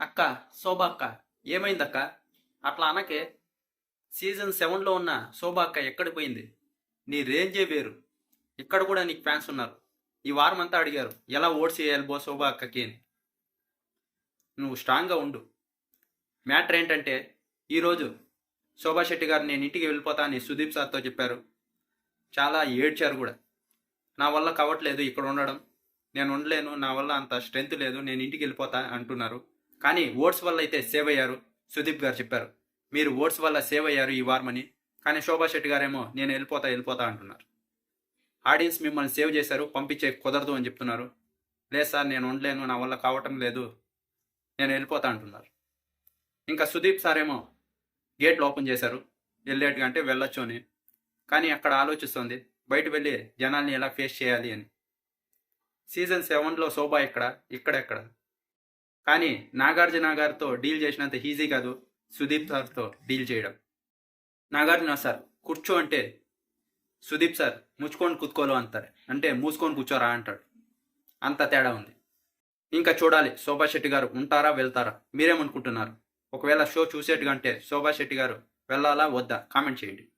అక్క శోభా అక్క ఏమైందక్క? అట్లా అనకే సీజన్ సెవెన్లో ఉన్న శోభా అక్క ఎక్కడికి పోయింది? నీ రేంజే వేరు. ఇక్కడ కూడా నీకు ఫ్యాన్స్ ఉన్నారు. ఈ వారం అంతా అడిగారు ఎలా ఓట్స్ చేయాలి బో శోభా అక్కకి అని. నువ్వు స్ట్రాంగ్గా ఉండు. మ్యాటర్ ఏంటంటే ఈరోజు శోభా శెట్టి గారు నేను ఇంటికి వెళ్ళిపోతా అని సుదీప్ సార్తో చెప్పారు. చాలా ఏడ్చారు కూడా. నా వల్ల కావట్లేదు ఇక్కడ ఉండడం. నేను ఉండలేను నా వల్ల అంత స్ట్రెంత్ లేదు నేను ఇంటికి వెళ్ళిపోతా అంటున్నారు. కానీ ఓట్స్ వల్ల అయితే సేవ్ అయ్యారు. సుదీప్ గారు చెప్పారు. మీరు ఓట్స్ వల్ల సేవ్ అయ్యారు ఈ వారమని. కానీ శోభా శెట్టి గారేమో నేను వెళ్ళిపోతా వెళ్ళిపోతా అంటున్నారు. ఆడియన్స్ మిమ్మల్ని సేవ్ చేశారు పంపించే కుదరదు అని చెప్తున్నారు. లేదు సార్ నేను ఉండలేను నా వల్ల కావటం లేదు. నేను వెళ్ళిపోతా అంటున్నారు. ఇంకా సుదీప్ సార్ ఏమో గేట్లు ఓపెన్ చేశారు. వెళ్ళేట్టుగా అంటే వెళ్ళొచ్చు అని. కానీ అక్కడ ఆలోచిస్తుంది బయట వెళ్ళి జనాల్ని ఎలా ఫేస్ చేయాలి అని. సీజన్ సెవెన్లో శోభా ఇక్కడ ఇక్కడెక్కడ కానీ నాగార్జున గారితో డీల్ చేసినంత ఈజీ కాదు సుదీప్ సార్తో డీల్ చేయడం. నాగార్జున సార్ కూర్చో అంటే సుదీప్ సార్ ముచ్చుకొని కుత్కోలు అంటారు. అంటే మూసుకొని కూర్చోరా అంటాడు. అంత తేడా ఉంది. ఇంకా చూడాలి శోభా శెట్టి గారు ఉంటారా వెళ్తారా? మీరేమనుకుంటున్నారు? ఒకవేళ షో చూసేట్టుగా అంటే శోభా శెట్టి గారు వెళ్ళాలా వద్దా? కామెంట్ చేయండి.